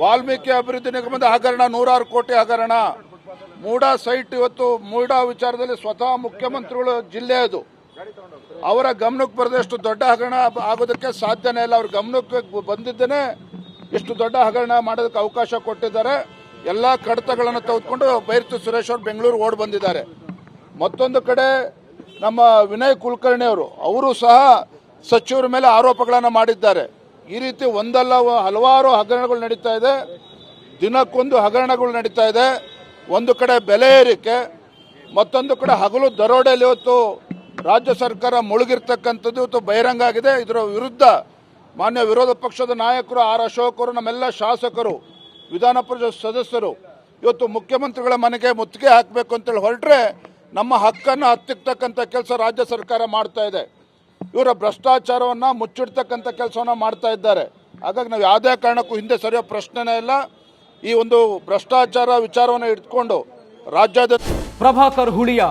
ವಾಲ್ಮೀಕಿ ಅಭಿವೃದ್ಧಿ ನಿಗಮದ ಹಗರಣ, ನೂರಾರು ಕೋಟಿ ಹಗರಣ. ಮೂಡಾ ಸೈಟ್ ಇವತ್ತು ಮೂಡಾ ವಿಚಾರದಲ್ಲಿ ಸ್ವತಃ ಮುಖ್ಯಮಂತ್ರಿಗಳು ಜಿಲ್ಲೆ ಅದು. ಅವರ ಗಮನಕ್ಕೆ ಬರದಷ್ಟು ದೊಡ್ಡ ಹಗರಣ ಆಗೋದಕ್ಕೆ ಸಾಧ್ಯನೇ ಇಲ್ಲ. ಅವ್ರ ಗಮನಕ್ಕೆ ಬಂದಿದ್ದೇನೆ ಇಷ್ಟು ದೊಡ್ಡ ಹಗರಣ ಮಾಡೋದಕ್ಕೆ ಅವಕಾಶ ಕೊಟ್ಟಿದ್ದಾರೆ. ಎಲ್ಲ ಕಡತಗಳನ್ನು ತೆಗೆದುಕೊಂಡು ಬೈರ್ತಿ ಸುರೇಶ್ ಅವರು ಬೆಂಗಳೂರು ಓಡ್ ಬಂದಿದ್ದಾರೆ. ಮತ್ತೊಂದು ಕಡೆ ನಮ್ಮ ವಿನಯ್ ಕುಲಕರ್ಣಿ ಅವರು ಅವರು ಸಹ ಸಚಿವರ ಮೇಲೆ ಆರೋಪಗಳನ್ನು ಮಾಡಿದ್ದಾರೆ. ಈ ರೀತಿ ಒಂದಲ್ಲ ಹಲವಾರು ಹಗರಣಗಳು ನಡೀತಾ ಇದೆ. ದಿನಕ್ಕೊಂದು ಹಗರಣಗಳು ನಡೀತಾ ಇದೆ. ಒಂದು ಕಡೆ ಬೆಲೆ ಏರಿಕೆ, ಮತ್ತೊಂದು ಕಡೆ ಹಗಲು ದರೋಡೆಯಲ್ಲಿ ಇವತ್ತು ರಾಜ್ಯ ಸರ್ಕಾರ ಮುಳುಗಿರ್ತಕ್ಕಂಥದ್ದು ಇವತ್ತು ಬಹಿರಂಗ ಆಗಿದೆ. ಇದರ ವಿರುದ್ಧ ಮಾನ್ಯ ವಿರೋಧ ಪಕ್ಷದ ನಾಯಕರು ಆರ್ ಅಶೋಕ್ ಅವರು, ನಮ್ಮೆಲ್ಲ ಶಾಸಕರು, ವಿಧಾನ ಪರಿಷತ್ ಸದಸ್ಯರು ಇವತ್ತು ಮುಖ್ಯಮಂತ್ರಿಗಳ ಮನೆಗೆ ಮುತ್ತಿಗೆ ಹಾಕಬೇಕು ಅಂತೇಳಿ ಹೊರಟ್ರೆ ನಮ್ಮ ಹಕ್ಕನ್ನು ಹತ್ತಿಕ್ತಕ್ಕಂಥ ಕೆಲಸ ರಾಜ್ಯ ಸರ್ಕಾರ ಮಾಡ್ತಾ ಇದೆ. ಇವರ ಭ್ರಷ್ಟಾಚಾರವನ್ನು ಮುಚ್ಚಿಡ್ತಕ್ಕಂಥ ಕೆಲಸವನ್ನ ಮಾಡ್ತಾ ಇದ್ದಾರೆ. ಹಾಗಾಗಿ ನಾವು ಯಾವುದೇ ಕಾರಣಕ್ಕೂ ಹಿಂದೆ ಸರಿಯೋ ಪ್ರಶ್ನೆನೇ ಇಲ್ಲ. ಈ ಒಂದು ಭ್ರಷ್ಟಾಚಾರ ವಿಚಾರವನ್ನು ಇಟ್ಕೊಂಡು ರಾಜ್ಯದ ಪ್ರಭಾಕರ್ ಹುಳಿಯ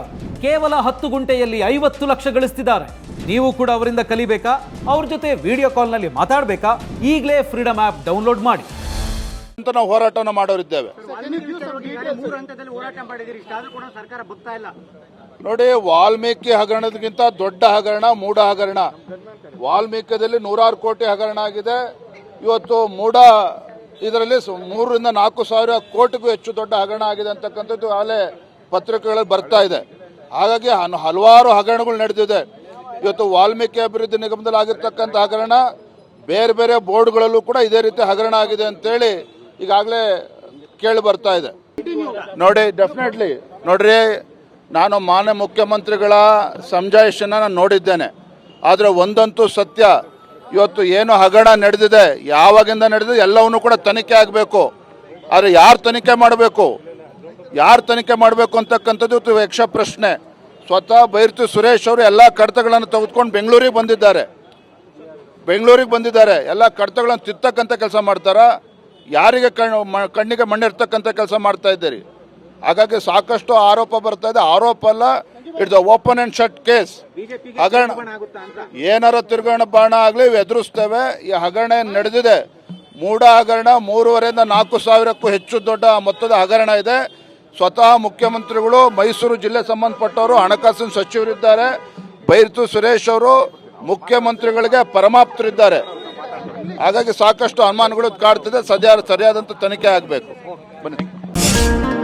ಕೇವಲ ಹತ್ತು ಗುಂಟೆಯಲ್ಲಿ ಐವತ್ತು ಲಕ್ಷ ಗಳಿಸ್ತಿದ್ದಾರೆ. ನೀವು ಕೂಡ ಅವರಿಂದ ಕಲಿಬೇಕಾ? ಅವ್ರ ಜೊತೆ ವಿಡಿಯೋ ಕಾಲ್ನಲ್ಲಿ ಮಾತಾಡಬೇಕಾ? ಈಗಲೇ ಫ್ರೀಡಮ್ ಆ್ಯಪ್ ಡೌನ್ಲೋಡ್ ಮಾಡಿ. ಅಂತ ನಾವು ಹೋರಾಟವನ್ನು ಮಾಡೋರಿದ್ದೇವೆ. ನೋಡಿ, ವಾಲ್ಮೀಕಿ ಹಗರಣದಕ್ಕಿಂತ ದೊಡ್ಡ ಹಗರಣ ಮೂಡ ಹಗರಣ. ವಾಲ್ಮೀಕದಲ್ಲಿ ನೂರಾರು ಕೋಟಿ ಹಗರಣ ಆಗಿದೆ. ಇವತ್ತು ಮೂಡ ಇದರಲ್ಲಿ ಮೂರರಿಂದ ನಾಲ್ಕು ಸಾವಿರ ಕೋಟಿಗೂ ಹೆಚ್ಚು ದೊಡ್ಡ ಹಗರಣ ಆಗಿದೆ ಅಂತಕ್ಕಂಥದ್ದು ಆಗಲೇ ಪತ್ರಿಕೆಗಳಲ್ಲಿ ಬರ್ತಾ ಇದೆ. ಹಾಗಾಗಿ ಹಲವಾರು ಹಗರಣಗಳು ನಡೆದಿದೆ. ಇವತ್ತು ವಾಲ್ಮೀಕಿ ಅಭಿವೃದ್ಧಿ ನಿಗಮದಲ್ಲಿ ಆಗಿರ್ತಕ್ಕಂಥ ಹಗರಣ, ಬೇರೆ ಬೇರೆ ಬೋರ್ಡ್ಗಳಲ್ಲೂ ಕೂಡ ಇದೇ ರೀತಿ ಹಗರಣ ಆಗಿದೆ ಅಂತೇಳಿ ಈಗಾಗಲೇ ಕೇಳಿ ಬರ್ತಾ ಇದೆ. ನೋಡಿ ಡೆಫಿನೆಟ್ಲಿ ನೋಡ್ರಿ, ನಾನು ಮಾನ್ಯ ಮುಖ್ಯಮಂತ್ರಿಗಳ ಸಮಜಾಯಿಷನ್ನ ನಾನು ನೋಡಿದ್ದೇನೆ. ಆದರೆ ಒಂದಂತೂ ಸತ್ಯ, ಇವತ್ತು ಏನು ಹಗರಣ ನಡೆದಿದೆ, ಯಾವಾಗಿಂದ ನಡೆದಿದೆ, ಎಲ್ಲವನ್ನೂ ಕೂಡ ತನಿಖೆ ಆಗಬೇಕು. ಆದರೆ ಯಾರು ತನಿಖೆ ಮಾಡಬೇಕು? ಯಾರು ತನಿಖೆ ಮಾಡಬೇಕು ಅಂತಕ್ಕಂಥದ್ದು ಇವತ್ತು ಯಕ್ಷ ಪ್ರಶ್ನೆ. ಸ್ವತಃ ಬೈರ್ತಿ ಸುರೇಶ್ ಅವರು ಎಲ್ಲ ಕಡತಗಳನ್ನು ತೆಗೆದುಕೊಂಡು ಬೆಂಗಳೂರಿಗೆ ಬಂದಿದ್ದಾರೆ. ಬೆಂಗಳೂರಿಗೆ ಬಂದಿದ್ದಾರೆ. ಎಲ್ಲ ಕಡತಗಳನ್ನು ತಿತ್ತಕ್ಕಂಥ ಕೆಲಸ ಮಾಡ್ತಾರ? ಯಾರಿಗೆ ಕಣ್ಣು ಕಣ್ಣಿಗೆ ಮಣ್ಣಿರ್ತಕ್ಕಂಥ ಕೆಲಸ ಮಾಡ್ತಾ ಇದ್ದೀರಿ? ಹಾಗಾಗಿ ಸಾಕಷ್ಟು ಆರೋಪ ಬರ್ತಾ ಇದೆ. ಆರೋಪ ಅಲ್ಲ it's open and shut case ಹಗರಣ ಏನಾರ ತಿರುಗಣ ಬಾಣ ಆಗಲಿ ಎದುರಿಸ್ತೇವೆ. ಈ ಹಗರಣ ಏನ್ ನಡೆದಿದೆ? ಮೂಡ ಹಗರಣ ಮೂರುವರೆಯಿಂದ ನಾಲ್ಕು ಸಾವಿರಕ್ಕೂ ಹೆಚ್ಚು ದೊಡ್ಡ ಮೊತ್ತದ ಹಗರಣ ಇದೆ. ಸ್ವತಃ ಮುಖ್ಯಮಂತ್ರಿಗಳು ಮೈಸೂರು ಜಿಲ್ಲೆ ಸಂಬಂಧಪಟ್ಟವರು ಹಣಕಾಸಿನ ಸಚಿವರಿದ್ದಾರೆ. ಬೈರ್ತು ಸುರೇಶ್ ಅವರು ಮುಖ್ಯಮಂತ್ರಿಗಳಿಗೆ ಪರಮಾಪ್ತರಿದ್ದಾರೆ. ಹಾಗಾಗಿ ಸಾಕಷ್ಟು ಅನುಮಾನಗಳು ಕಾಡ್ತದೆ. ಸದ್ಯ ಸರಿಯಾದಂತ ತನಿಖೆ ಆಗಬೇಕು. ಬನ್ನಿ.